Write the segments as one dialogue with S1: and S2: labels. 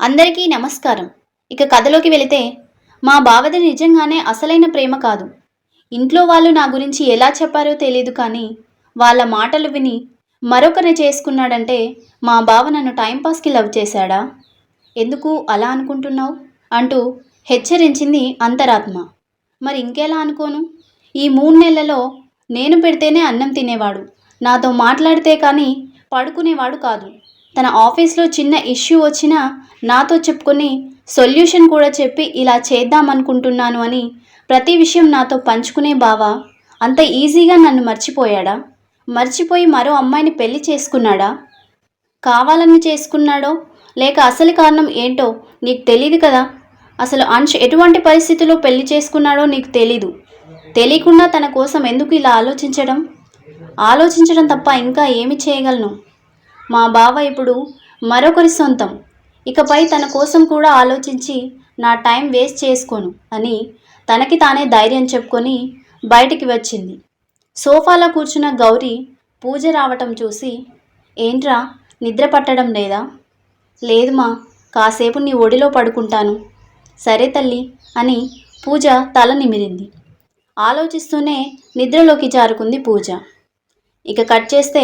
S1: అందరికీ నమస్కారం. ఇక కథలోకి వెళితే మా బావది నిజంగానే అసలైన ప్రేమ కాదు. ఇంట్లో వాళ్ళు నా గురించి ఎలా చెప్పారో తెలియదు కానీ వాళ్ళ మాటలు విని మరొకరిని చేసుకున్నాడంటే మా బావ నన్ను టైంపాస్కి లవ్ చేశాడా? ఎందుకు అలా అనుకుంటున్నావు? అంటూ హెచ్చరించింది అంతరాత్మ. మరి ఇంకెలా అనుకోను? ఈ మూడు నెలలలో నేను పెడితేనే అన్నం తినేవాడు. నాతో మాట్లాడితే కానీ పడుకునేవాడు కాదు. తన ఆఫీస్లో చిన్న ఇష్యూ వచ్చినా నాతో చెప్పుకొని సొల్యూషన్ కూడా చెప్పి ఇలా చేద్దామనుకుంటున్నాను అని ప్రతి విషయం నాతో పంచుకునే బావా అంత ఈజీగా నన్ను మర్చిపోయాడా? మర్చిపోయి మరో అమ్మాయిని పెళ్ళి చేసుకున్నాడా? కావాలని చేసుకున్నాడో? లేక అసలు కారణం ఏంటో నీకు తెలియదు కదా? అసలు అంశ్ ఎటువంటి పరిస్థితుల్లో పెళ్ళి చేసుకున్నాడో నీకు తెలీదు. తెలియకుండా తన కోసం ఎందుకు ఇలా ఆలోచించడం? ఆలోచించడం తప్ప ఇంకా ఏమి చేయగలను? మా బావ ఇప్పుడు మరొకరి సొంతం. ఇకపై తన కోసం కూడా ఆలోచించి నా టైం వేస్ట్ చేసుకోను అని తనకి తానే ధైర్యం చెప్పుకొని బయటికి వచ్చింది. సోఫాలో కూర్చున్న గౌరీ పూజ రావటం చూసి ఏంట్రా నిద్ర పట్టడం లేదా? లేదు మా కాసేపు నీ ఒడిలో పడుకుంటాను. సరే తల్లి అని పూజ తల నిమిరింది. ఆలోచిస్తూనే నిద్రలోకి జారుకుంది పూజ. ఇక కట్ చేస్తే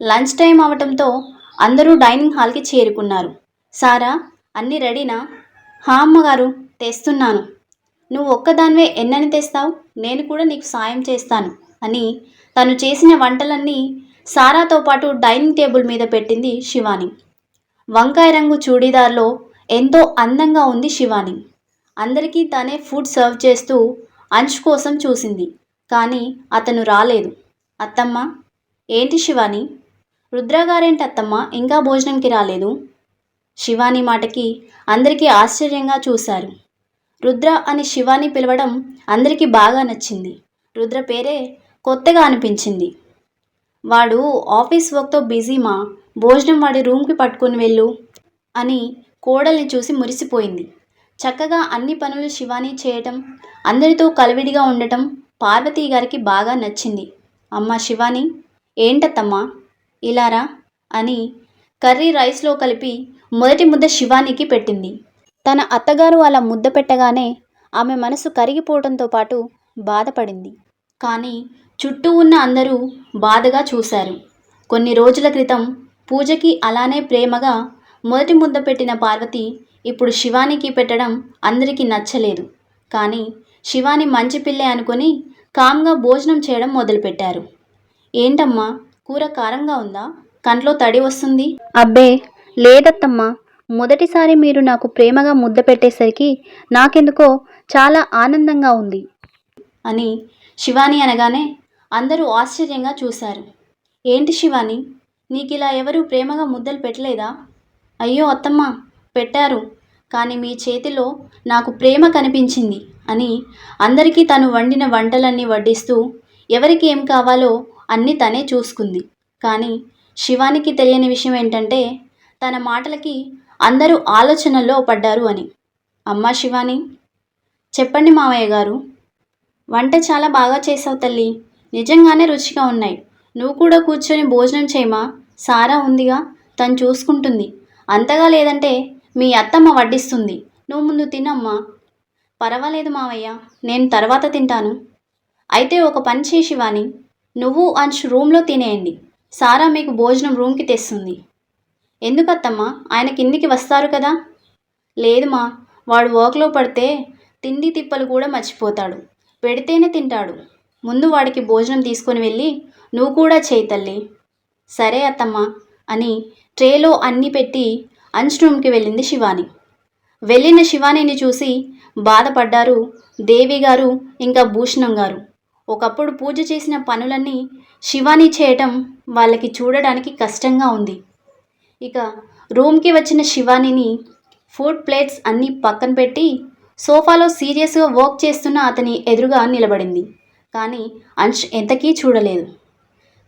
S1: లంచ్ టైం అవటంతో అందరూ డైనింగ్ హాల్కి చేరుకున్నారు. సారా అన్నీ రెడీనా? హా అమ్మగారు తెస్తున్నాను. నువ్వు ఒక్కదానివే ఎన్నని తెస్తావు? నేను కూడా నీకు సాయం చేస్తాను అని తను చేసిన వంటలన్నీ సారాతో పాటు డైనింగ్ టేబుల్ మీద పెట్టింది శివాని. వంకాయ రంగు చూడీదార్లో ఎంతో అందంగా ఉంది శివాని. అందరికీ తనే ఫుడ్ సర్వ్ చేస్తూ అంచు కోసం చూసింది కానీ అతను రాలేదు. అత్తమ్మ ఏంటి శివాని? రుద్రగారేంటి అత్తమ్మ ఇంకా భోజనంకి రాలేదు? శివాని మాటకి అందరికీ ఆశ్చర్యంగా చూశారు. రుద్ర అని శివాని పిలవడం అందరికీ బాగా నచ్చింది. రుద్ర పేరే కొత్తగా అనిపించింది. వాడు ఆఫీస్ వర్క్తో బిజీ మా భోజనం వాడి రూమ్కి పట్టుకొని వెళ్ళు అని కోడల్ని చూసి మురిసిపోయింది. చక్కగా అన్ని పనులు శివాని చేయటం అందరితో కలివిడిగా ఉండటం పార్వతీ గారికి బాగా నచ్చింది. అమ్మ శివాని ఏంటత్తమ్మా? ఇలారా అని కర్రీ రైస్లో కలిపి మొదటి ముద్ద శివానికి పెట్టింది. తన అత్తగారు అలా ముద్ద పెట్టగానే ఆమె మనసు కరిగిపోవడంతో పాటు బాధపడింది. కానీ చుట్టూ ఉన్న అందరూ బాధగా చూశారు. కొన్ని రోజుల క్రితం పూజకి అలానే ప్రేమగా మొదటి ముద్ద పెట్టిన పార్వతి ఇప్పుడు శివానికి పెట్టడం అందరికీ నచ్చలేదు. కానీ శివాని మంచి పిల్లే అనుకొని కామ్గా భోజనం చేయడం మొదలుపెట్టారు. ఏంటమ్మా కూర కారంగా ఉందా? కంట్లో తడి వస్తుంది. అబ్బే లేదత్తమ్మా. మొదటిసారి మీరు నాకు ప్రేమగా ముద్ద పెట్టేసరికి నాకెందుకో చాలా ఆనందంగా ఉంది. అని శివాని అనగానే అందరూ ఆశ్చర్యంగా చూశారు. ఏంటి శివాని? నీకు ఇలా ఎవరు ప్రేమగా ముద్దలు పెట్టలేదా? అయ్యో అత్తమ్మ పెట్టారు. కానీ మీ చేతిలో నాకు ప్రేమ కనిపించింది అని అందరికీ తను వండిన వంటలన్నీ వడ్డిస్తూ ఎవరికి ఏం కావాలో అన్నీ తనే చూసుకుంది. కానీ శివానికి తెలియని విషయం ఏంటంటే తన మాటలకి అందరూ ఆలోచనల్లో పడ్డారు అని. అమ్మా శివాని! చెప్పండి మావయ్య గారు. వంట చాలా బాగా చేసావు తల్లి. నిజంగానే రుచిగా ఉన్నాయి. నువ్వు కూడా కూర్చొని భోజనం చేయమా? సారా ఉందిగా. తను చూసుకుంటుంది. అంతగా లేదంటే మీ అత్తమ్మ వడ్డిస్తుంది. నువ్వు ముందు తినమ్మా. పర్వాలేదు మావయ్య. నేను తర్వాత తింటాను. అయితే ఒక పని చేయి శివాని. నువ్వు అంచ్ రూమ్లో తినేయండి. సారా మీకు భోజనం రూమ్కి తెస్తుంది. ఎందుకత్తమ్మా? ఆయన కిందికి వస్తారు కదా? లేదుమా వాడు వర్క్లో పడితే తిండి తిప్పలు కూడా మర్చిపోతాడు. పెడితేనే తింటాడు. ముందు వాడికి భోజనం తీసుకొని వెళ్ళి నువ్వు కూడా చేయి తల్లి. సరే అత్తమ్మ అని ట్రేలో అన్నీ పెట్టి అంచ్ రూమ్కి వెళ్ళింది శివాని. వెళ్ళిన శివానిని చూసి బాధపడ్డారు దేవి గారు ఇంకా భూషణం గారు. ఒకప్పుడు పూజ చేసిన పనులన్నీ శివాని చేయటం వాళ్ళకి చూడడానికి కష్టంగా ఉంది. ఇక రూమ్కి వచ్చిన శివానిని ఫుడ్ ప్లేట్స్ అన్నీ పక్కన పెట్టి సోఫాలో సీరియస్గా వర్క్ చేస్తున్న అతని ఎదురుగా నిలబడింది. కానీ అంశ్ ఎంతకీ చూడలేదు.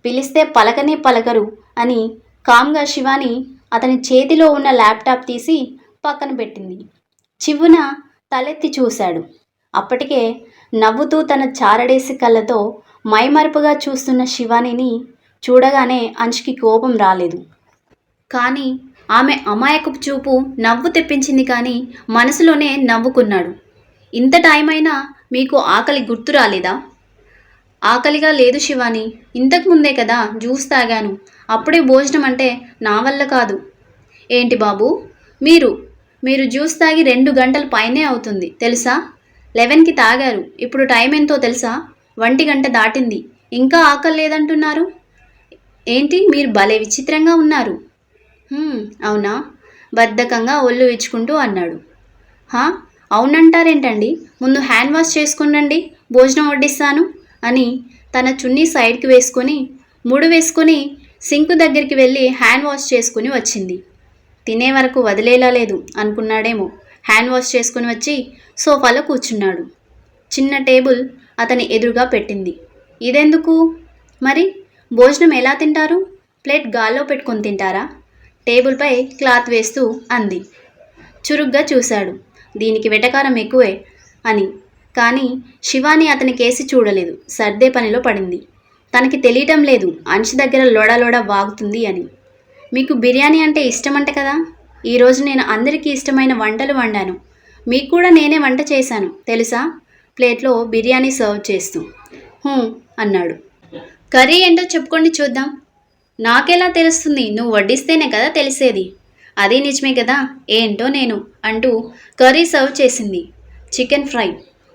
S1: పిలిస్తే పలకనే పలకరు అని కామ్గా శివాని అతని చేతిలో ఉన్న ల్యాప్టాప్ తీసి పక్కన పెట్టింది. చివ్వున తలెత్తి చూశాడు. అప్పటికే నవ్వుతూ తన చారడేసి కళ్ళతో మైమరుపుగా చూస్తున్న శివానిని చూడగానే అంష్కి కోపం రాలేదు. కానీ ఆమె అమాయకపు చూపు నవ్వు తెప్పించింది కానీ మనసులోనే నవ్వుకున్నాడు. ఇంత టైం అయినా మీకు ఆకలి గుర్తు రాలేదా? ఆకలిగా లేదు శివాని ఇంతకు ముందే కదా జ్యూస్ తాగాను అప్పుడే భోజనం అంటే నా వల్ల కాదు. ఏంటి బాబు? మీరు మీరు జ్యూస్ తాగి రెండు గంటల పైనే అవుతుంది తెలుసా? లెవెన్కి తాగారు. ఇప్పుడు టైం ఎంతో తెలుసా? ఒంటి గంట దాటింది. ఇంకా ఆకలి లేదంటున్నారు? ఏంటి? మీరు భలే విచిత్రంగా ఉన్నారు. అవునా? బద్ధకంగా ఒళ్ళు ఇచ్చుకుంటూ అన్నాడు. హా? అవునంటారేంటండి? ముందు హ్యాండ్ వాష్ చేసుకునండి భోజనం వడ్డిస్తాను అని తన చున్నీ సైడ్కి వేసుకొని ముడు వేసుకొని సింకు దగ్గరికి వెళ్ళి హ్యాండ్ వాష్ చేసుకుని వచ్చింది. తినే వరకు వదిలేలా లేదు అనుకున్నాడేమో. హ్యాండ్ వాష్ చేసుకుని వచ్చి సోఫాలో కూర్చున్నాడు. చిన్న టేబుల్ అతని ఎదురుగా పెట్టింది. ఇదెందుకు? మరి భోజనం ఎలా తింటారు? ప్లేట్ గాల్లో పెట్టుకొని తింటారా? టేబుల్పై క్లాత్ వేస్తూ అంది. చురుగ్గా చూశాడు. దీనికి వెటకారం ఎక్కువే అని. కానీ శివాని అతని కేసి చూడలేదు. సర్దే పనిలో పడింది. తనకి తెలియటం లేదు. అంశు దగ్గర లోడ లోడ వాగుతుంది అని. మీకు బిర్యానీ అంటే ఇష్టమంట కదా? ఈరోజు నేను అందరికీ ఇష్టమైన వంటలు వండాను. మీకు కూడా నేనే వంట చేశాను తెలుసా? ప్లేట్లో బిర్యానీ సర్వ్ చేస్తూ. "హూ" అన్నాడు. కర్రీ ఏంటో చెప్పుకోండి చూద్దాం. నాకెలా తెలుస్తుంది? నువ్వు వడ్డిస్తేనే కదా తెలిసేది. అది నిజమే కదా? ఏంటో నేను అంటూ కర్రీ సర్వ్ చేసింది. Chicken fry.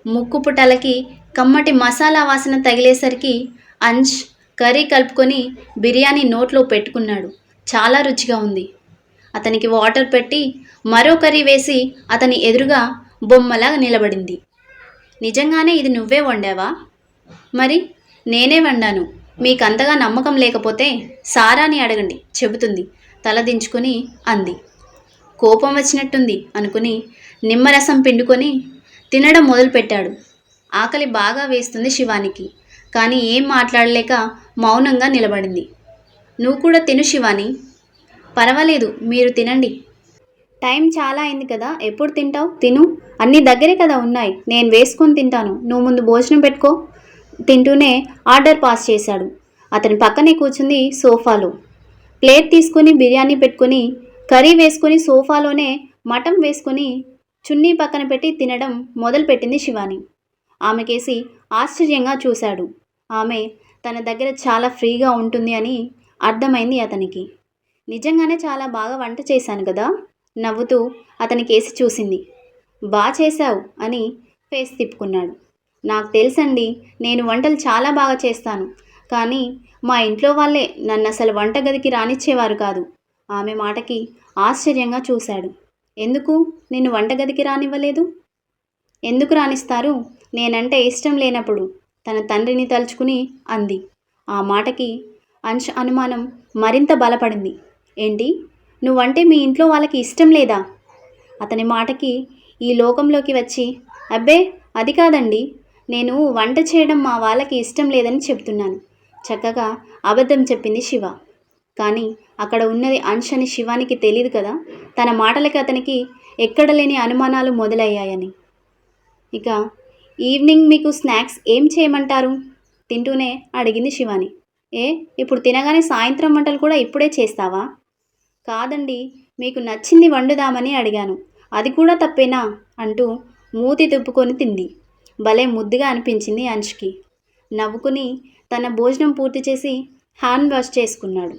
S1: ముక్కు పుటలకి కమ్మటి మసాలా వాసన తగిలేసరికి అంచ్ కర్రీ కలుపుకొని బిర్యానీ నోట్లో పెట్టుకున్నాడు. చాలా రుచిగా ఉంది. అతనికి వాటర్ పెట్టి మరో కర్రీ వేసి అతని ఎదురుగా బొమ్మలా నిలబడింది. నిజంగానే ఇది నువ్వే వండావా? మరి నేనే వండాను. మీకంతగా నమ్మకం లేకపోతే సారాని అడగండి చెబుతుంది. తల దించుకొని అంది. కోపం వచ్చినట్టుంది అనుకుని నిమ్మరసం పిండుకొని తినడం మొదలుపెట్టాడు. ఆకలి బాగా వేస్తుంది శివానికి కానీ ఏం మాట్లాడలేక మౌనంగా నిలబడింది. నువ్వు కూడా తిను శివాని. పర్వాలేదు మీరు తినండి. టైం చాలా అయింది కదా ఎప్పుడు తింటావు? తిను. అన్నీ దగ్గరే కదా ఉన్నాయి. నేను వేసుకొని తింటాను. నువ్వు ముందు భోజనం పెట్టుకో. తింటూనే ఆర్డర్ పాస్ చేశాడు. అతని పక్కనే కూర్చుంది సోఫాలో. ప్లేట్ తీసుకొని బిర్యానీ పెట్టుకొని కర్రీ వేసుకొని సోఫాలోనే మటన్ వేసుకొని చున్నీ పక్కన పెట్టి తినడం మొదలుపెట్టింది శివాని. ఆమెకేసి ఆశ్చర్యంగా చూశాడు. ఆమె తన దగ్గర చాలా ఫ్రీగా ఉంటుంది అని అర్థమైంది అతనికి. నిజంగానే చాలా బాగా వంట చేశాను కదా? నవ్వుతూ అతని కేసి చూసింది. బా చేశావు అని ఫేస్ తిప్పుకున్నాడు. నాకు తెలుసండి నేను వంటలు చాలా బాగా చేస్తాను. కానీ మా ఇంట్లో వాళ్ళే నన్ను అసలు వంటగదికి రానిచ్చేవారు కాదు. ఆమె మాటకి ఆశ్చర్యంగా చూశాడు. ఎందుకు? నిన్ను వంటగదికి రానివ్వలేదు? ఎందుకు రానిస్తారు? నేనంటే ఇష్టం లేనప్పుడు తన తండ్రిని తలుచుకుని అంది. ఆ మాటకి అంశ అనుమానం మరింత బలపడింది. ఏంటి? నువ్వంటే మీ ఇంట్లో వాళ్ళకి ఇష్టం లేదా? అతని మాటకి ఈ లోకంలోకి వచ్చి అబ్బే అది కాదండి. నేను వంట చేయడం మా వాళ్ళకి ఇష్టం లేదని చెప్తున్నాను. చక్కగా అబద్ధం చెప్పింది శివ. కానీ అక్కడ ఉన్నది అంశ్ అని శివానికి తెలియదు కదా? తన మాటలకి అతనికి ఎక్కడ లేని అనుమానాలు మొదలయ్యాయని. ఇక ఈవినింగ్ మీకు స్నాక్స్ ఏం చేయమంటారు? తింటూనే అడిగింది శివాని. ఏ ఇప్పుడు తినగానే సాయంత్రం వంటలు కూడా ఇప్పుడే చేస్తావా? కాదండి మీకు నచ్చింది వండుదామని అడిగాను. అది కూడా తప్పేనా? అంటూ మూతి తిప్పుకొని తింది. భలే ముద్దుగా అనిపించింది అంచుకి నవ్వుకుని తన భోజనం పూర్తి చేసి హ్యాండ్ వాష్ చేసుకున్నాడు.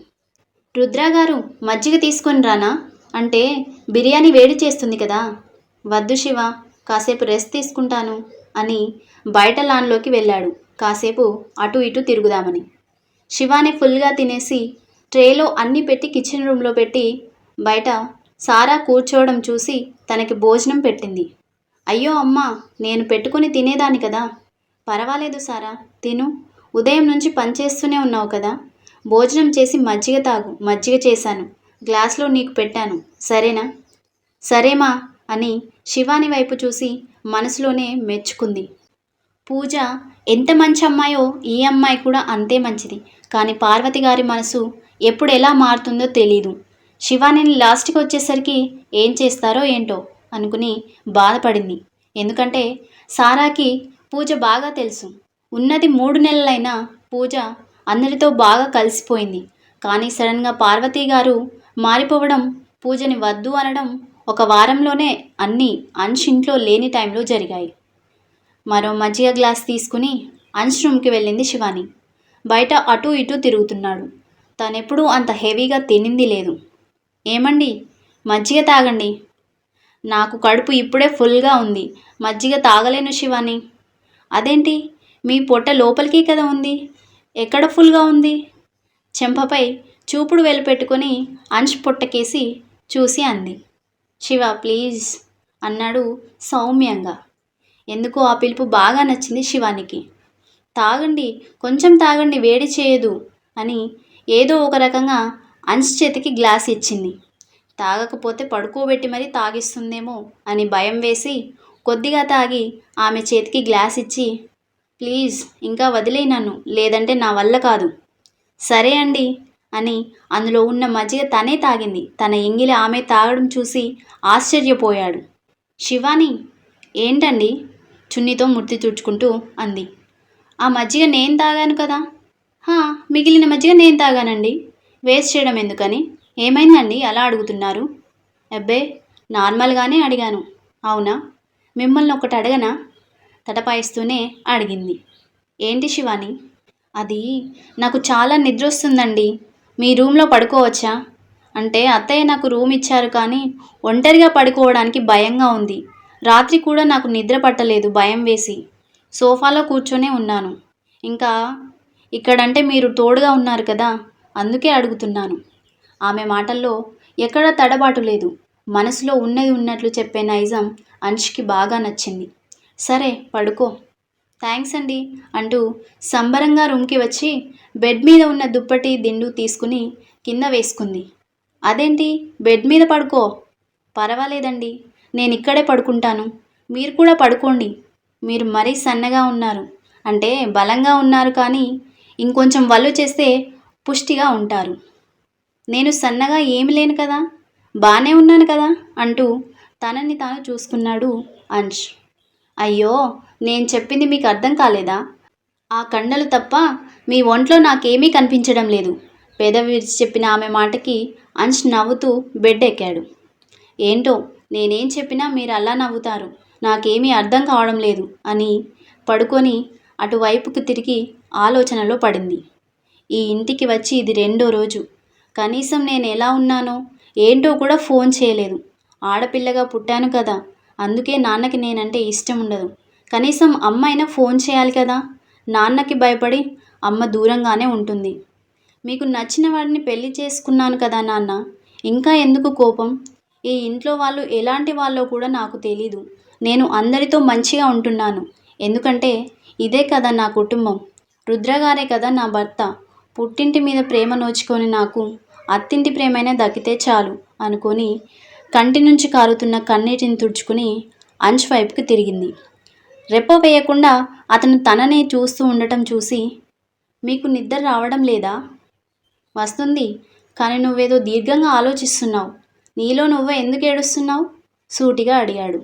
S1: రుద్రా గారు మజ్జిగ తీసుకొని రానా? అంటే బిర్యానీ వేడి చేస్తుంది కదా. వద్దు శివ కాసేపు రెస్ట్ తీసుకుంటాను అని బయట లాన్లోకి వెళ్ళాడు. కాసేపు అటు ఇటు తిరుగుదామని. శివాని ఫుల్గా తినేసి ట్రేలో అన్నీ పెట్టి కిచెన్ రూమ్లో పెట్టి బయట సారా కూర్చోవడం చూసి తనకి భోజనం పెట్టింది. అయ్యో అమ్మ నేను పెట్టుకుని తినేదాన్ని కదా. పర్వాలేదు సారా తిను. ఉదయం నుంచి పనిచేస్తూనే ఉన్నావు కదా. భోజనం చేసి మజ్జిగ తాగు మజ్జిగ చేశాను. గ్లాస్లో నీకు పెట్టాను. సరేనా? సరేమా అని శివాని వైపు చూసి మనసులోనే మెచ్చుకుంది. పూజ ఎంత మంచి అమ్మాయో ఈ అమ్మాయి కూడా అంతే మంచిది. కానీ పార్వతి గారి మనసు ఎప్పుడు ఎలా మారుతుందో తెలీదు. శివానిని లాస్ట్కి వచ్చేసరికి ఏం చేస్తారో ఏంటో అనుకుని బాధపడింది. ఎందుకంటే సారాకి పూజ బాగా తెలుసు. ఉన్నది మూడు నెలలైనా పూజ అందరితో బాగా కలిసిపోయింది. కానీ సడన్గా పార్వతి గారు మారిపోవడం పూజని వద్దు అనడం ఒక వారంలోనే అన్నీ అంశ్ ఇంట్లో లేని టైంలో జరిగాయి. మరో మజ్జిగ గ్లాస్ తీసుకుని అంశ్ రూమ్కి వెళ్ళింది శివాని. బయట అటు ఇటు తిరుగుతున్నాడు. తనెప్పుడూ అంత హెవీగా తినింది లేదు. ఏమండి? మజ్జిగ తాగండి. నాకు కడుపు ఇప్పుడే ఫుల్గా ఉంది. మజ్జిగ తాగలేను శివాని. అదేంటి? మీ పొట్ట లోపలికి కదా ఉంది? ఎక్కడ ఫుల్గా ఉంది? చెంపపై చూపుడు వేలు పెట్టుకొని అంశ్ పొట్టకేసి చూసి అంది. శివ ప్లీజ్ అన్నాడు సౌమ్యంగా. ఎందుకో ఆ పిలుపు బాగా నచ్చింది శివానికి. తాగండి కొంచెం తాగండి వేడి చేయదు అని ఏదో ఒక రకంగా అంశ్ చేతికి గ్లాస్ ఇచ్చింది. తాగకపోతే పడుకోబెట్టి మరీ తాగిస్తుందేమో అని భయం వేసి కొద్దిగా తాగి ఆమె చేతికి గ్లాస్ ఇచ్చి ప్లీజ్ ఇంకా వదిలే నన్ను లేదంటే నా వల్ల కాదు. సరే అండి అని అందులో ఉన్న మజ్జిగ తనే తాగింది. తన ఎంగిలి ఆమె తాగడం చూసి ఆశ్చర్యపోయాడు. శివాని ఏంటండి? చున్నీతో ముర్తి తుడుచుకుంటూ అంది. ఆ మజ్జిగ నేను తాగాను కదా? మిగిలిన మజ్జిగ నేను తాగానండి. వేస్ట్ చేయడం ఎందుకని? ఏమైందండి? అలా అడుగుతున్నారు? అబ్బే నార్మల్గానే అడిగాను. అవునా? మిమ్మల్ని ఒకటి అడగనా? తటపాయిస్తూనే అడిగింది. ఏంటి శివాని? అది నాకు చాలా నిద్ర వస్తుందండి. మీ రూమ్లో పడుకోవచ్చా? అంటే అత్తయ్య నాకు రూమ్ ఇచ్చారు కానీ ఒంటరిగా పడుకోవడానికి భయంగా ఉంది. రాత్రి కూడా నాకు నిద్ర పట్టలేదు భయం వేసి. సోఫాలో కూర్చొనే ఉన్నాను. ఇంకా ఇక్కడంటే మీరు తోడుగా ఉన్నారు కదా? అందుకే అడుగుతున్నాను. ఆమె మాటల్లో ఎక్కడా తడబాటు లేదు. మనసులో ఉన్నది ఉన్నట్లు చెప్పే నైజం అంష్కి బాగా నచ్చింది. సరే పడుకో. థ్యాంక్స్ అండి అంటూ సంబరంగా రూమ్కి వచ్చి బెడ్ మీద ఉన్న దుప్పటి దిండు తీసుకుని కింద వేసుకుంది. అదేంటి? బెడ్ మీద పడుకో. పర్వాలేదండి నేను ఇక్కడే పడుకుంటాను. మీరు కూడా పడుకోండి. మీరు మరీ సన్నగా ఉన్నారు. అంటే బలంగా ఉన్నారు కానీ ఇంకొంచెం వల్లు చేస్తే పుష్టిగా ఉంటారు. నేను సన్నగా ఏమి లేను కదా? బాగానే ఉన్నాను కదా? అంటూ తనని తాను చూసుకున్నాడు అంశ్. అయ్యో నేను చెప్పింది మీకు అర్థం కాలేదా? ఆ కండలు తప్ప మీ ఒంట్లో నాకేమీ కనిపించడం లేదు. పెదవి చెప్పిన ఆమె మాటకి అంశ్ నవ్వుతూ బెడ్ ఎక్కాడు ఏంటో నేనేం చెప్పినా మీరు అలా నవ్వుతారు. నాకేమీ అర్థం కావడం లేదు అని పడుకొని అటువైపుకు తిరిగి ఆలోచనలో పడింది. ఈ ఇంటికి వచ్చి ఇది రెండో రోజు. కనీసం నేను ఎలా ఉన్నానో ఏంటో కూడా ఫోన్ చేయలేదు. ఆడపిల్లగా పుట్టాను కదా అందుకే నాన్నకి నేనంటే ఇష్టం ఉండదు. కనీసం అమ్మ అయినా ఫోన్ చేయాలి కదా నాన్నకి భయపడి అమ్మ దూరంగానే ఉంటుంది. మీకు నచ్చిన వాడిని పెళ్ళి చేసుకున్నాను కదా నాన్న ఇంకా ఎందుకు కోపం? ఈ ఇంట్లో వాళ్ళు ఎలాంటి వాళ్ళో కూడా నాకు తెలీదు. నేను అందరితో మంచిగా ఉంటున్నాను. ఎందుకంటే ఇదే కదా నా కుటుంబం. రుద్రగారే కదా నా భర్త. పుట్టింటి మీద ప్రేమ నోచుకొని నాకు అత్తింటి ప్రేమైనా దక్కితే చాలు అనుకొని కంటి నుంచి కారుతున్న కన్నీటిని తుడుచుకుని అంచు వైపుకి తిరిగింది. రెప్ప వేయకుండా అతను తననే చూస్తూ ఉండటం చూసి మీకు నిద్ర రావడం లేదా? వస్తుంది కానీ నువ్వేదో దీర్ఘంగా ఆలోచిస్తున్నావు. నీలో నువ్వే ఎందుకు ఏడుస్తున్నావు? సూటిగా అడిగాడు.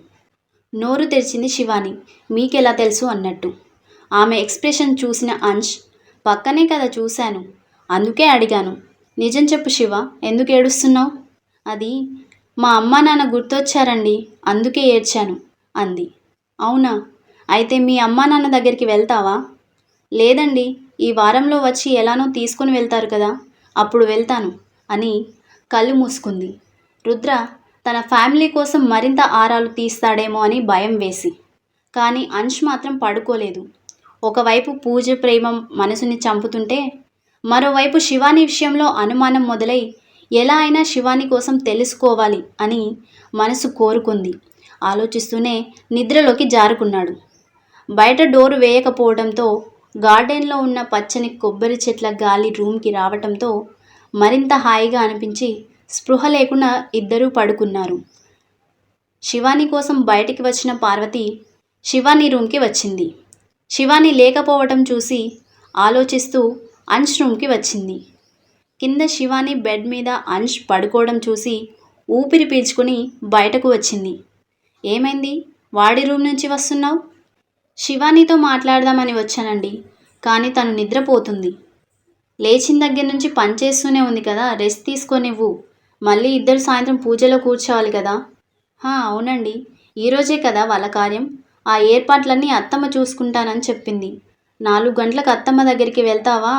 S1: నోరు తెరిచింది శివాని. మీకెలా తెలుసు? అన్నట్టు. ఆమె ఎక్స్ప్రెషన్ చూసిన అంశ్ పక్కనే కదా చూశాను. అందుకే అడిగాను. నిజం చెప్పు శివ ఎందుకు ఏడుస్తున్నావు? అది మా అమ్మ నాన్న గుర్తొచ్చారండి అందుకే ఏడ్చాను అంది. అవునా? అయితే మీ అమ్మా నాన్న దగ్గరికి వెళ్తావా? లేదండి ఈ వారంలో వచ్చి ఎలానో తీసుకుని వెళ్తారు కదా అప్పుడు వెళ్తాను అని కళ్ళు మూసుకుంది. రుద్ర తన ఫ్యామిలీ కోసం మరింత ఆరాలు తీస్తాడేమో అని భయం వేసి. కానీ అంశ్ మాత్రం పడుకోలేదు. ఒకవైపు పూజ ప్రేమ మనసుని చంపుతుంటే మరోవైపు శివాని విషయంలో అనుమానం మొదలై ఎలా అయినా శివాని కోసం తెలుసుకోవాలి అని మనసు కోరుకుంది. ఆలోచిస్తూనే నిద్రలోకి జారుకున్నాడు. బయట డోరు వేయకపోవడంతో గార్డెన్లో ఉన్న పచ్చని కొబ్బరి చెట్ల గాలి రూమ్కి రావటంతో మరింత హాయిగా అనిపించి స్పృహ లేకుండా ఇద్దరూ పడుకున్నారు. శివాని కోసం బయటికి వచ్చిన పార్వతి శివాని రూమ్కి వచ్చింది. శివాని లేకపోవటం చూసి ఆలోచిస్తూ అంశ్ రూమ్కి వచ్చింది. కింద శివాని బెడ్ మీద అంశ్ పడుకోవడం చూసి ఊపిరి పీల్చుకుని బయటకు వచ్చింది. ఏమైంది? వాడి రూమ్ నుంచి వస్తున్నావు? శివానితో మాట్లాడదామని వచ్చానండి కానీ తను నిద్రపోతుంది. లేచిన దగ్గర నుంచి పనిచేస్తూనే ఉంది కదా రెస్ట్ తీసుకొనివ్వు మళ్ళీ ఇద్దరు సాయంత్రం పూజలో కూర్చోవాలి కదా. అవునండి. ఈరోజే కదా వాళ్ళ కార్యం. ఆ ఏర్పాట్లన్నీ అత్తమ్మ చూసుకుంటానని చెప్పింది. నాలుగు గంటలకు అత్తమ్మ దగ్గరికి వెళ్తావా?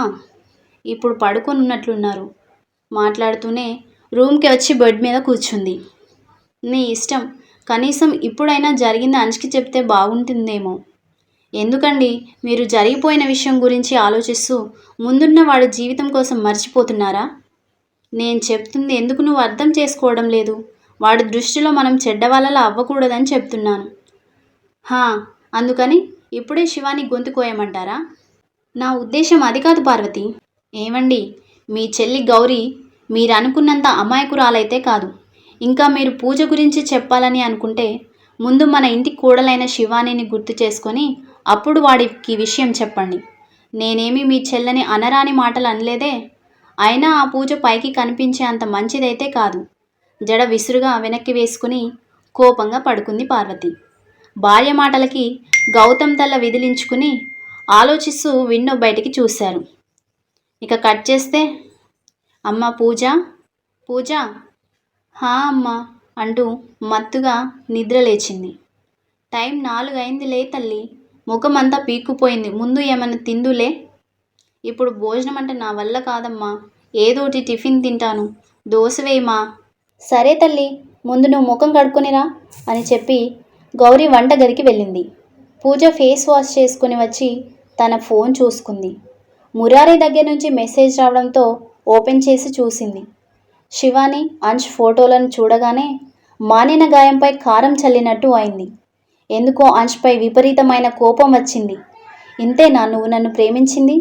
S1: ఇప్పుడు పడుకొని ఉన్నట్లున్నారు మాట్లాడుతూనే రూమ్కి వచ్చి బెడ్ మీద కూర్చుంది. నీ ఇష్టం. కనీసం ఇప్పుడైనా జరిగింది అంచుకి చెప్తే బాగుంటుందేమో. ఎందుకండి? మీరు జరిగిపోయిన విషయం గురించి ఆలోచిస్తూ ముందున్న వాడి జీవితం కోసం మర్చిపోతున్నారా? నేను చెప్తుంది ఎందుకు నువ్వు అర్థం చేసుకోవడం లేదు? వాడి దృష్టిలో మనం చెడ్డవాళ్ళలా అవ్వకూడదని చెప్తున్నాను. హా అందుకని ఇప్పుడే శివాని గొంతు కోయమంటారా? నా ఉద్దేశం అది కాదు పార్వతి. ఏమండి మీ చెల్లి గౌరీ మీరు అనుకున్నంత అమాయకురాలైతే కాదు. ఇంకా మీరు పూజ గురించి చెప్పాలని అనుకుంటే ముందు మన ఇంటి కూడలైన శివానిని గుర్తు చేసుకొని అప్పుడు వాడికి విషయం చెప్పండి. నేనేమి మీ చెల్లని అనరాని మాటలు అనలేదే? అయినా ఆ పూజ పైకి కనిపించే అంత మంచిదైతే కాదు. జడ విసురుగా వెనక్కి వేసుకుని కోపంగా పడుకుంది పార్వతి. భార్య మాటలకి గౌతమ్ తల్ల విదిలించుకుని ఆలోచిస్తూ విండో బయటికి చూశారు. ఇక కట్ చేస్తే అమ్మ పూజ పూజ హా అమ్మ అంటూ మత్తుగా నిద్ర లేచింది. టైం నాలుగైంది లే తల్లి ముఖం అంతా పీక్కుపోయింది. ముందు ఏమైనా తిందులే? ఇప్పుడు భోజనం అంటే నా వల్ల కాదమ్మా. ఏదోటి టిఫిన్ తింటాను. దోశ వేయమా? సరే తల్లి ముందు నువ్వు ముఖం కడుక్కొనిరా అని చెప్పి గౌరీ వంటగదికి వెళ్ళింది. పూజ ఫేస్ వాష్ చేసుకుని వచ్చి తన ఫోన్ చూసుకుంది. మురారి దగ్గర నుంచి మెసేజ్ రావడంతో ఓపెన్ చేసి చూసింది. శివాని అంశ్ ఫోటోలను చూడగానే మానిన గాయంపై కారం చల్లినట్టు అయింది. ఎందుకో అంష్పై విపరీతమైన కోపం వచ్చింది. ఇంతేనా నువ్వు నన్ను ప్రేమించింది?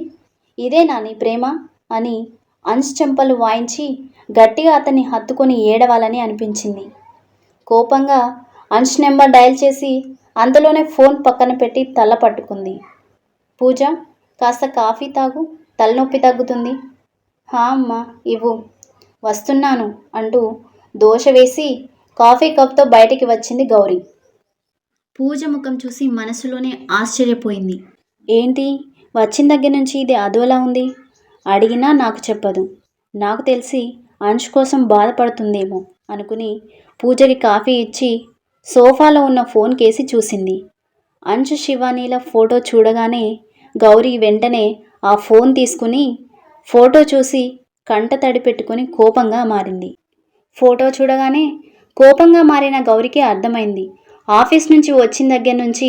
S1: ఇదేనా నీ ప్రేమ? అని అంశ్ చెంపలు వాయించి గట్టిగా అతన్ని హత్తుకొని ఏడవాలని అనిపించింది. కోపంగా అంశ్ నెంబర్ డయల్ చేసి అంతలోనే ఫోన్ పక్కన పెట్టి తల పట్టుకుంది. పూజ కాస్త కాఫీ తాగు తలనొప్పి తగ్గుతుంది. హా అమ్మ ఇవ్వు. వస్తున్నాను అంటూ దోశ వేసి కాఫీ కప్తో బయటికి వచ్చింది గౌరీ. పూజ ముఖం చూసి మనసులోనే ఆశ్చర్యపోయింది. ఏంటి? వచ్చిన దగ్గర నుంచి ఇది అదోలా ఉంది? అడిగినా నాకు చెప్పదు. నాకు తెలిసి అంశ్ కోసం బాధపడుతుందేమో అనుకుని పూజకి కాఫీ ఇచ్చి సోఫాలో ఉన్న ఫోన్ కేసి చూసింది. అంశు శివానీల ఫోటో చూడగానే గౌరీ వెంటనే ఆ ఫోన్ తీసుకుని ఫోటో చూసి కంట తడి పెట్టుకుని కోపంగా మారింది. ఫోటో చూడగానే కోపంగా మారిన గౌరికి అర్థమైంది. ఆఫీస్ నుంచి వచ్చిన దగ్గర నుంచి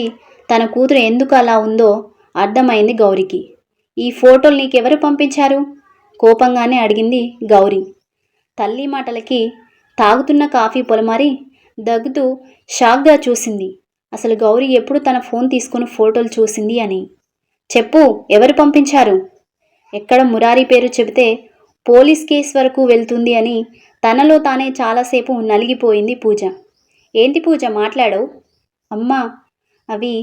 S1: తన కూతురు ఎందుకు అలా ఉందో అర్థమైంది గౌరికి. ఈ ఫోటోలు నీకెవరు పంపించారు? కోపంగానే అడిగింది గౌరీ. తల్లి మాటలకి తాగుతున్న కాఫీ పొలమారి దగ్గుతూ షాక్గా చూసింది. అసలు గౌరీ ఎప్పుడు తన ఫోన్ తీసుకుని ఫోటోలు చూసింది అని. చెప్పు ఎవరు పంపించారు? ఎక్కడ మురారి పేరు చెబితే పోలీస్ కేస్ వరకు వెళ్తుంది అని తనలో తానే చాలాసేపు నలిగిపోయింది పూజ. ఏంటి పూజ మాట్లాడవు అమ్మా అవి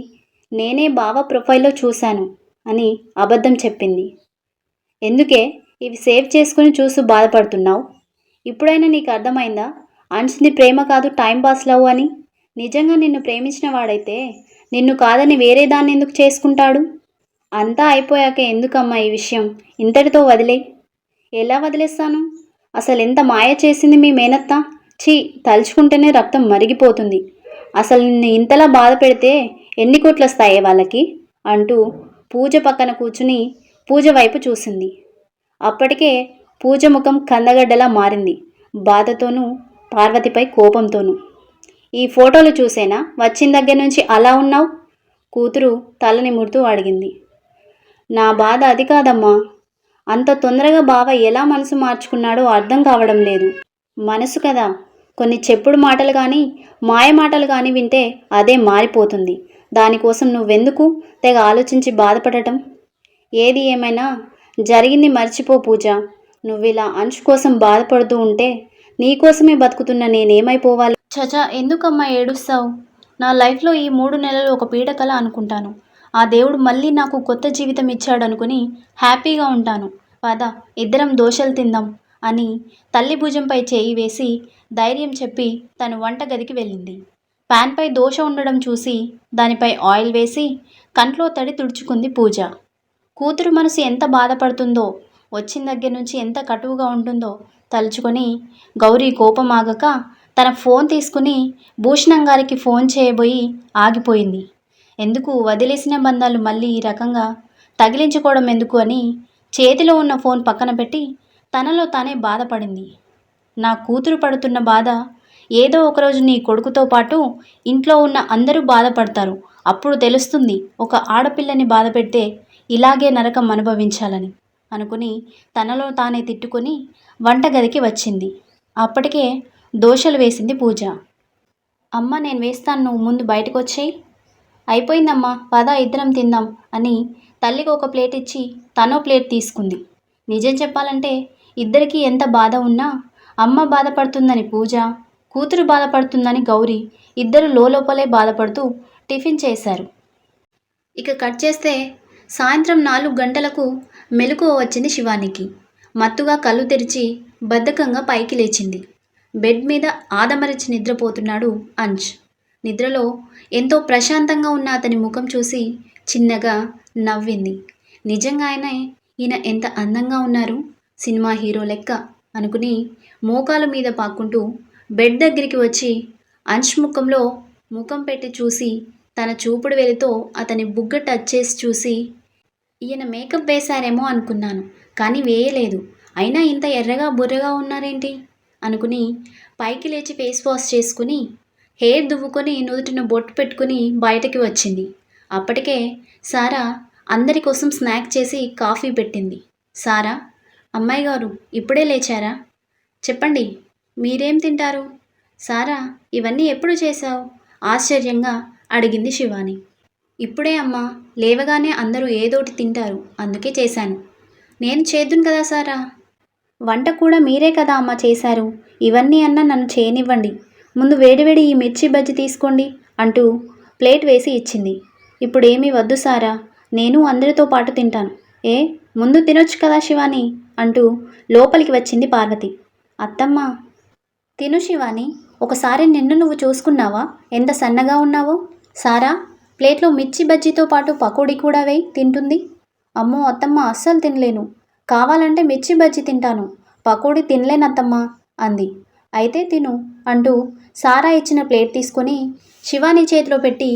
S1: నేనే బావ ప్రొఫైల్లో చూశాను అని అబద్ధం చెప్పింది. ఎందుకే? ఇవి సేవ్ చేసుకుని చూసి బాధపడుతున్నావు. ఇప్పుడైనా నీకు అర్థమైందా? అంచింది ప్రేమ కాదు టైం పాస్ లవ్ అని. నిజంగా నిన్ను ప్రేమించిన వాడైతే నిన్ను కాదని వేరే దాన్ని ఎందుకు చేసుకుంటాడు? అంతా అయిపోయాక ఎందుకమ్మా ఈ విషయం? ఇంతటితో వదిలే. ఎలా వదిలేస్తాను? అసలు ఎంత మాయ చేసింది మీ మేనత్త? ఛీ తలుచుకుంటేనే రక్తం మరిగిపోతుంది. అసలు నిన్ను ఇంతలా బాధ పెడితే ఎన్ని కోట్లు వస్తాయే వాళ్ళకి? అంటూ పూజ పక్కన కూర్చుని పూజ వైపు చూసింది. అప్పటికే పూజ ముఖం కందగడ్డలా మారింది. బాధతోనూ పార్వతిపై కోపంతోనూ ఈ ఫోటోలు చూసేనా? వచ్చిన దగ్గర నుంచి అలా ఉన్నావు? కూతురు తలని ముడుతూ అడిగింది. నా బాధ అది కాదమ్మా. అంత తొందరగా బావ ఎలా మనసు మార్చుకున్నాడో అర్థం కావడం లేదు. మనసు కదా. కొన్ని చెప్పుడు మాటలు కానీ మాయ మాటలు కానీ వింటే అదే మారిపోతుంది. దానికోసం నువ్వెందుకు తెగ ఆలోచించి బాధపడటం? ఏది ఏమైనా జరిగింది మర్చిపో పూజ. నువ్వు ఇలా అంచు కోసం బాధపడుతూ ఉంటే నీకోసమే బతుకుతున్న నేనేమైపోవాలి? చచా ఎందుకమ్మా ఏడుస్తావు? నా లైఫ్లో ఈ మూడు నెలలు ఒక పీడకల అనుకుంటాను. ఆ దేవుడు మళ్ళీ నాకు కొత్త జీవితం ఇచ్చాడు అనుకుని హ్యాపీగా ఉంటాను. పద ఇద్దరం దోశలు తిందాం అని తల్లి భుజంపై చేయి వేసి ధైర్యం చెప్పి తను వంటగదికి వెళ్ళింది. పాన్పై దోశ ఉండడం చూసి దానిపై ఆయిల్ వేసి కంట్లో తడి తుడుచుకుంది పూజ. కూతురు మనసు ఎంత బాధపడుతుందో వచ్చిన దగ్గర నుంచి ఎంత కటువుగా ఉంటుందో తలుచుకొని గౌరీ కోపం ఆగక తన ఫోన్ తీసుకుని భూషణం గారికి ఫోన్ చేయబోయి ఆగిపోయింది. ఎందుకు వదిలేసిన బంధాలు మళ్ళీ ఈ రకంగా తగిలించుకోవడం ఎందుకు అని చేతిలో ఉన్న ఫోన్ పక్కన పెట్టి తనలో తానే బాధపడింది. నా కూతురు పడుతున్న బాధ ఏదో ఒకరోజు నీ కొడుకుతో పాటు ఇంట్లో ఉన్న అందరూ బాధపడతారు. అప్పుడు తెలుస్తుంది ఒక ఆడపిల్లని బాధ పెడితే ఇలాగే నరకం అనుభవించాలని. అనుకుని తనలో తానే తిట్టుకొని వంటగదికి వచ్చింది. అప్పటికే దోశలు వేసింది పూజ. అమ్మ నేను వేస్తాను నువ్వు ముందు బయటకు వచ్చేయి. అయిపోయిందమ్మా పద ఇద్దరం తిందాం అని తల్లికి ఒక ప్లేట్ ఇచ్చి తనో ప్లేట్ తీసుకుంది. నిజం చెప్పాలంటే ఇద్దరికీ ఎంత బాధ ఉన్నా అమ్మ బాధపడుతుందని పూజ కూతురు బాధపడుతుందని గౌరీ ఇద్దరు లోపలే బాధపడుతూ టిఫిన్ చేశారు. ఇక కట్ చేస్తే సాయంత్రం నాలుగు గంటలకు మెలకువ వచ్చింది శివానికి. మత్తుగా కళ్ళు తెరిచి బద్ధకంగా పైకి లేచింది. బెడ్ మీద ఆదమరిచి నిద్రపోతున్నాడు అంచ్ నిద్రలో ఎంతో ప్రశాంతంగా ఉన్న అతని ముఖం చూసి చిన్నగా నవ్వింది. నిజంగా ఆయన ఈయన ఎంత అందంగా ఉన్నారు? సినిమా హీరో లెక్క అనుకుని మోకాల మీద పాక్కుంటూ బెడ్ దగ్గరికి వచ్చి అంచ్ ముఖంలో ముఖం పెట్టి చూసి తన చూపుడు వెలితో అతని బుగ్గ టచ్ చేసి చూసి ఈయన మేకప్ వేశారేమో అనుకున్నాను కానీ వేయలేదు. అయినా ఇంత ఎర్రగా బుర్రగా ఉన్నారేంటి? అనుకుని పైకి లేచి ఫేస్ వాష్ చేసుకుని హెయిర్ దువ్వుకొని నుదుటిన బొట్టు పెట్టుకుని బయటకి వచ్చింది. అప్పటికే సారా అందరి కోసం స్నాక్ చేసి కాఫీ పెట్టింది. సారా అమ్మాయి గారు ఇప్పుడే లేచారా? చెప్పండి మీరేం తింటారు? సారా ఇవన్నీ ఎప్పుడు చేశావు? ఆశ్చర్యంగా అడిగింది శివాని. ఇప్పుడే అమ్మా లేవగానే అందరూ ఏదోటి తింటారు అందుకే చేశాను. నేను చేద్దును కదా సారా? వంట కూడా మీరే కదా అమ్మ చేశారు. ఇవన్నీ అన్న నన్ను చేయనివ్వండి. ముందు వేడివేడి ఈ మిర్చి బజ్జి తీసుకోండి అంటూ ప్లేట్ వేసి ఇచ్చింది. ఇప్పుడు ఏమీ వద్దు సారా నేను అందరితో పాటు తింటాను. ఏ ముందు తినొచ్చు కదా శివాని? అంటూ లోపలికి వచ్చింది పార్వతి. అత్తమ్మ తిను శివాని ఒకసారి నిన్ను నువ్వు చూసుకున్నావా? ఎంత సన్నగా ఉన్నావో? సారా ప్లేట్లో మిర్చి బజ్జీతో పాటు పకోడీ కూడా వేయి తింటుంది. అమ్మో అత్తమ్మ అస్సలు తినలేను. కావాలంటే మిర్చి బజ్జీ తింటాను. పకోడీ తినలేనత్తమ్మా అంది. అయితే తిను అంటూ సారా ఇచ్చిన ప్లేట్ తీసుకొని శివాని చేతిలో పెట్టి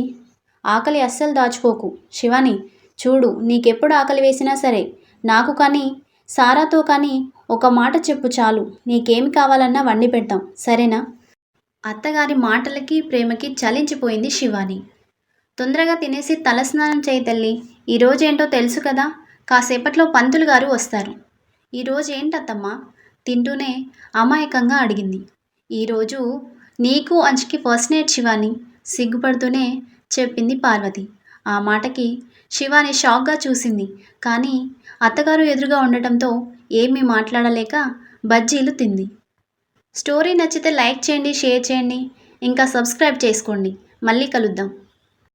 S1: ఆకలి అస్సలు దాచుకోకు. శివాని చూడు నీకెప్పుడు ఆకలి వేసినా సరే నాకు కానీ సారాతో కానీ ఒక మాట చెప్పు చాలు. నీకేమి కావాలన్నా వండి పెడతాం సరేనా? అత్తగారి మాటలకి ప్రేమకి చలించిపోయింది శివాని. తొందరగా తినేసి తలస్నానం చేయి తల్లి. ఈరోజేంటో తెలుసు కదా కాసేపట్లో పంతులు గారు వస్తారు. ఈరోజు ఏంటత్తమ్మా తింటూనే అమాయకంగా అడిగింది. ఈరోజు నీకు అంచుకి ఫస్ట్ నైట్ శివాని సిగ్గుపడుతూనే చెప్పింది పార్వతి. ఆ మాటకి శివాని షాక్గా చూసింది. కానీ అత్తగారు ఎదురుగా ఉండటంతో ఏమీ మాట్లాడలేక బజ్జీలు తింది. స్టోరీ నచ్చితే లైక్ చేయండి షేర్ చేయండి ఇంకా సబ్స్క్రైబ్ చేసుకోండి. మళ్ళీ కలుద్దాం.